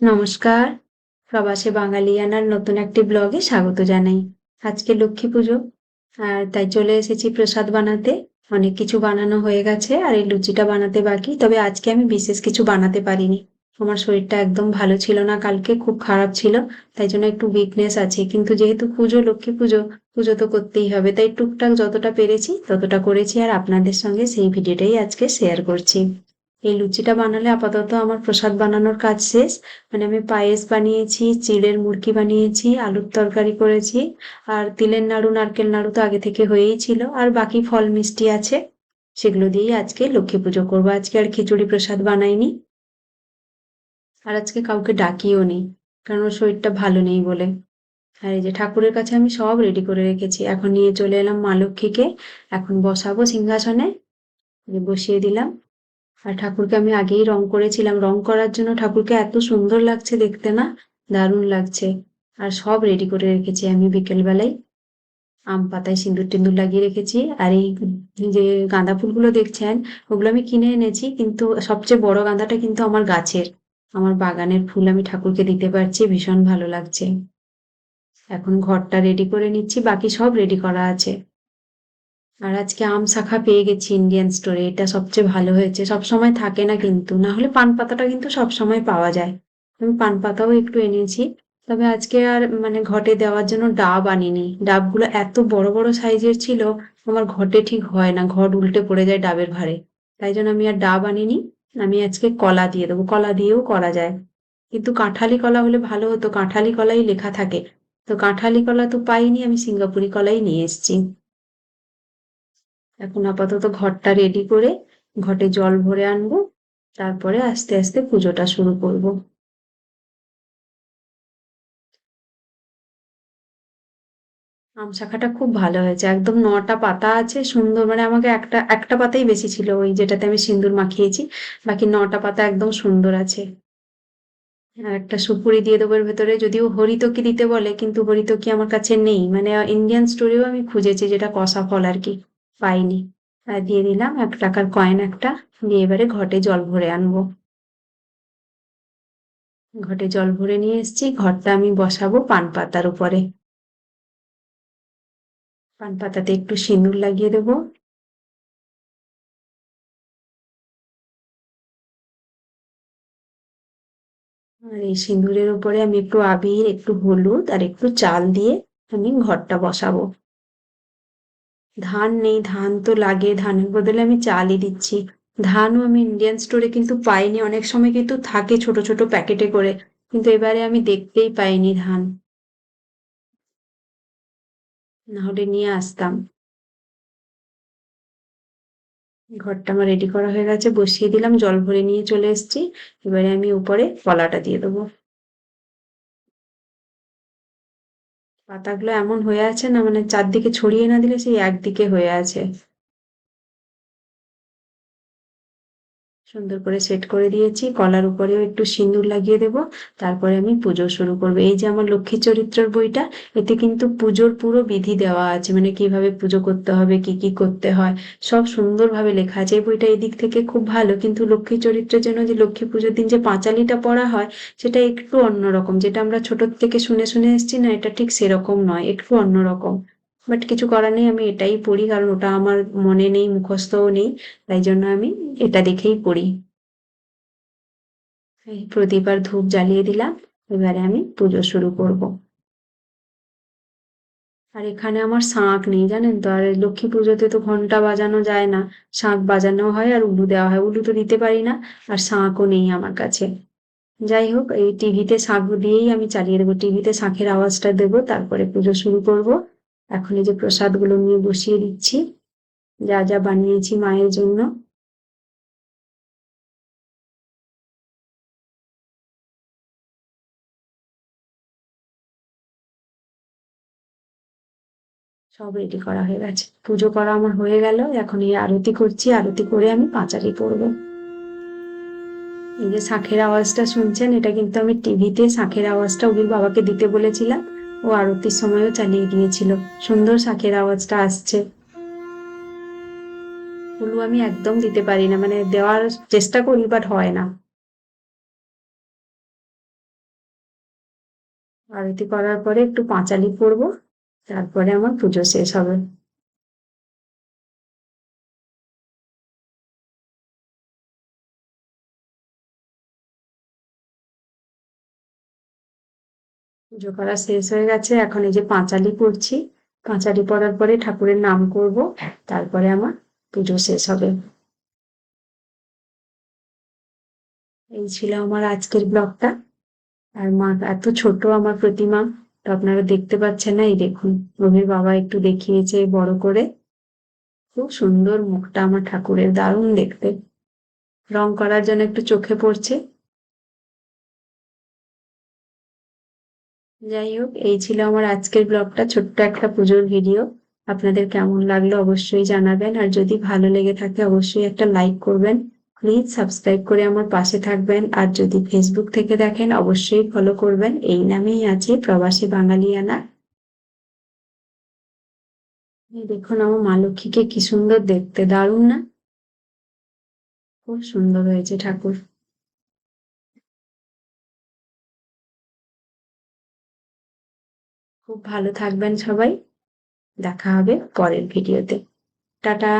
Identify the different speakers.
Speaker 1: নমস্কার। প্রবাসী বাঙালিয়ানার নতুন একটি ব্লগে স্বাগত জানাই। আজকে লক্ষ্মী পুজো, আর তাই চলে এসেছি প্রসাদ বানাতে। অনেক কিছু বানানো হয়ে গেছে, আর এই লুচিটা বানাতে বাকি, তবে আজকে আমি বিশেষ কিছু বানাতে পারিনি। আমার শরীরটা একদম ভালো ছিল না, কালকে খুব খারাপ ছিল, তাই জন্য একটু উইকনেস আছে। কিন্তু যেহেতু পুজো, লক্ষ্মী পুজো পুজো তো করতেই হবে, তাই টুকটাক যতটা পেরেছি ততটা করেছি, আর আপনাদের সঙ্গে সেই ভিডিওটাই আজকে শেয়ার করছি। এই লুচিটা বানালে আপাতত আমার প্রসাদ বানানোর কাজ শেষ। মানে আমি পায়েস বানিয়েছি, চিড়ের মুরকি বানিয়েছি, আলুর তরকারি করেছি, আর তিলের নাড়ু, নারকেল নাড়ু তো আগে থেকে হয়েই ছিল, আর বাকি ফল মিষ্টি আছে, সেগুলো দিয়েই আজকে লক্ষ্মী পুজো করব। আজকে আর খিচুড়ি প্রসাদ বানাইনি। আর আজকে কাউকে ডাকিও নি কারণ ওর শরীরটা ভালো নেই বলে। আর এই যে ঠাকুরের কাছে আমি সব রেডি করে রেখেছি। এখন নিয়ে চলে এলাম মা লক্ষ্মীকে, এখন বসাবো সিংহাসনে। বসিয়ে দিলাম। আর ঠাকুরকে আমি আগেই রং করেছিলাম। রং করার জন্য ঠাকুরকে এত সুন্দর লাগছে দেখতে না? দারুণ লাগছে। আর সব রেডি করে রেখেছি আমি বিকেলবেলায়। আম পাতায় সিঁদুর টিন্দুর লাগিয়ে রেখেছি। আর এই যে গাঁদা ফুলগুলো দেখছেন, ওগুলো আমি কিনে এনেছি, কিন্তু সবচেয়ে বড় গাঁদাটা কিন্তু আমার গাছের। আমার বাগানের ফুল আমি ঠাকুরকে দিতে পারছি, ভীষণ ভালো লাগছে। এখন ঘরটা রেডি করে নিচ্ছি, বাকি সব রেডি করা আছে। আর আজকে আম শাখা পেয়ে গেছি ইন্ডিয়ান স্টোরে এটা সবচেয়ে ভালো হয়েছে। সব সময় থাকে না কিন্তু। না হলে পান পাতাটা কিন্তু সব সময় পাওয়া যায়। আমি পান পাতাও একটু এনেছি। তবে আজকে আর মানে ঘটে দেওয়ার জন্য ডাব আনিনি। ডাবগুলো এত বড় বড় সাইজের ছিল, আমার ঘটে ঠিক হয় না। ঘট উল্টে পড়ে যায় ডাবের ভারে তাই জন্য আমি আর ডাব আনিনি। আমি আজকে কলা দিয়ে দেবো। কলা দিয়েও করা যায়। কিন্তু কাঁঠালি কলা হলে ভালো হতো। কাঁঠালি কলাই লেখা থাকে। তো কাঁঠালি কলা তো পাইনি। আমি সিঙ্গাপুরি কলাই নিয়ে এসেছি। এখন আপাতত ঘরটা রেডি করে ঘটে জল ভরে আনব, তারপরে আস্তে আস্তে পুজোটা শুরু করব। আম শাখাটা খুব ভালো হয়েছে, একদম নটা পাতা আছে, সুন্দর মানে আমাকে একটা একটা পাতাই বেশি ছিল ওই যেটাতে আমি সিঁদুর মাখিয়েছি, বাকি নটা পাতা একদম সুন্দর আছে। আর একটা সুপুরি দিয়ে দেবো ভেতরে, যদিও হরিতকি দিতে বলে, কিন্তু হরিতকি আমার কাছে নেই মানে ইন্ডিয়ান স্টোরেও আমি খুঁজেছি যেটা কষা ফল আর কি। পাইনি। আর দিয়ে দিলাম এক টাকার কয়েন একটা। দিয়ে এবারে ঘটে জল ভরে আনব। ঘটে জল ভরে নিয়ে এসেছি। ঘরটা আমি বসাবো পান পাতার উপরে। পান পাতাতে একটু সিঁদুর লাগিয়ে দেবো। আর এই সিঁদুরের উপরে আমি একটু আবির, একটু হলুদ আর একটু চাল দিয়ে আমি ঘরটা বসাবো। ধান নেই, ধান তো লাগে, ধানের বদলে আমি চালই দিচ্ছি ধানও আমি ইন্ডিয়ান স্টোরে কিন্তু পাইনি, অনেক সময় কিন্তু থাকে ছোট ছোট প্যাকেটে করে, কিন্তু এবারে আমি দেখতেই পাইনি ধান। নাহলে নিয়ে আসতাম। ঘরটা আমার রেডি করা হয়ে গেছে, বসিয়ে দিলাম, জল ভরে নিয়ে চলে এসেছি। এবারে আমি উপরে কলাটা দিয়ে দেবো। পাতাগুলো এমন হয়ে আছে না মানে চারদিকে ছড়িয়ে না দিলে সেই একদিকে হয়ে আছে। সুন্দর করে সেট করে দিয়েছি। কলার উপরেও একটু সিঁদুর লাগিয়ে দেব। তারপরে আমি পুজো শুরু করব। এই যে আমার লক্ষ্মী চরিত্রের বইটা, এতে কিন্তু পুজোর পুরো বিধি দেওয়া আছে। মানে কীভাবে পুজো করতে হবে, কি কি করতে হয়, সব সুন্দরভাবে লেখা আছে। এই বইটা এই দিক থেকে খুব ভালো। কিন্তু লক্ষ্মী চরিত্রের জন্য যে লক্ষ্মী পুজোর দিন যে পাঁচালিটা পড়া হয়, সেটা একটু অন্যরকম। যেটা আমরা ছোট থেকে শুনে শুনে এসেছি না, এটা ঠিক সেরকম নয়। একটু অন্যরকম। বাট কিছু করার নেই, আমি এটাই পড়ি, কারণ ওটা আমার মনে নেই, মুখস্থও নেই, তাই জন্য আমি এটা দেখেই পড়ি। এই ধূপ জ্বালিয়ে দিলাম, এবারে আমি পুজো শুরু করব। আর এখানে আমার শাঁখ নেই, জানেন তো, আর লক্ষ্মী পুজোতে তো ঘণ্টা বাজানো যায় না, শাঁখ বাজানো হয় আর উলু দেওয়া হয়, উলু তো দিতে পারি না, আর শাঁখও নেই আমার কাছে। যাই হোক, এই টিভিতে শাঁখ দিয়েই আমি চালিয়ে দেবো, টিভিতে শাঁখের আওয়াজটা দেবো, তারপরে পুজো শুরু করব। এখন এই যে প্রসাদগুলো নিয়ে বসিয়ে দিচ্ছি। যা যা বানিয়েছি মায়ের জন্য। সব রেডি করা হয়ে গেছে। পুজো করা আমার হয়ে গেল। এখন এই আরতি করছি। আরতি করে আমি পাঁচালি পড়ব এই যে শাঁখের আওয়াজটা শুনছেন, এটা কিন্তু আমি টিভিতে শাঁখের আওয়াজটা ওদের বাবাকে দিতে বলেছিলাম। ও আরতির সময়ও চালিয়ে গিয়েছিল। সুন্দর শাঁখের আওয়াজটা আসছে। উলু আমি একদম দিতে পারি না মানে দেওয়ার চেষ্টা করি বাট হয় না। আরতি করার পরে একটু পাঁচালি পরবো, তারপরে আমার পুজো শেষ হবে। পুজো করা শেষ হয়ে গেছে। এখন এই যে পাঁচালি পড়ছি পাঁচালি পড়ার পরে ঠাকুরের নাম করব। তারপরে আমার পুজো শেষ হবে। এই ছিল আমার আজকের ব্লগটা। আর মা এত ছোট আমার প্রতিমা, তো আপনারা দেখতে পাচ্ছেন না। এই দেখুন রবির বাবা একটু দেখিয়েছে বড় করে। খুব সুন্দর মুখটা আমার ঠাকুরের, দারুণ দেখতে। রং করার জন্য একটু চোখে পড়ছে। যাই হোক, এই ছিল আমার আজকের ব্লগটা। ছোট্ট একটা পুজোর ভিডিও। আপনাদের কেমন লাগল অবশ্যই জানাবেন। আর যদি ভালো লেগে থাকে, অবশ্যই একটা লাইক করবেন। প্লিজ সাবস্ক্রাইব করে আমার পাশে থাকবেন। আর যদি ফেসবুক থেকে দেখেন, অবশ্যই ফলো করবেন। এই নামেই আছে, প্রবাসী বাঙালিয়ানা। দেখুন, আমার মা লক্ষ্মীকে কি সুন্দর দেখতে। দারুণ না? খুব সুন্দর হয়েছে ঠাকুর। খুব ভালো থাকবেন সবাই। দেখা হবে পরের ভিডিওতে। টাটা।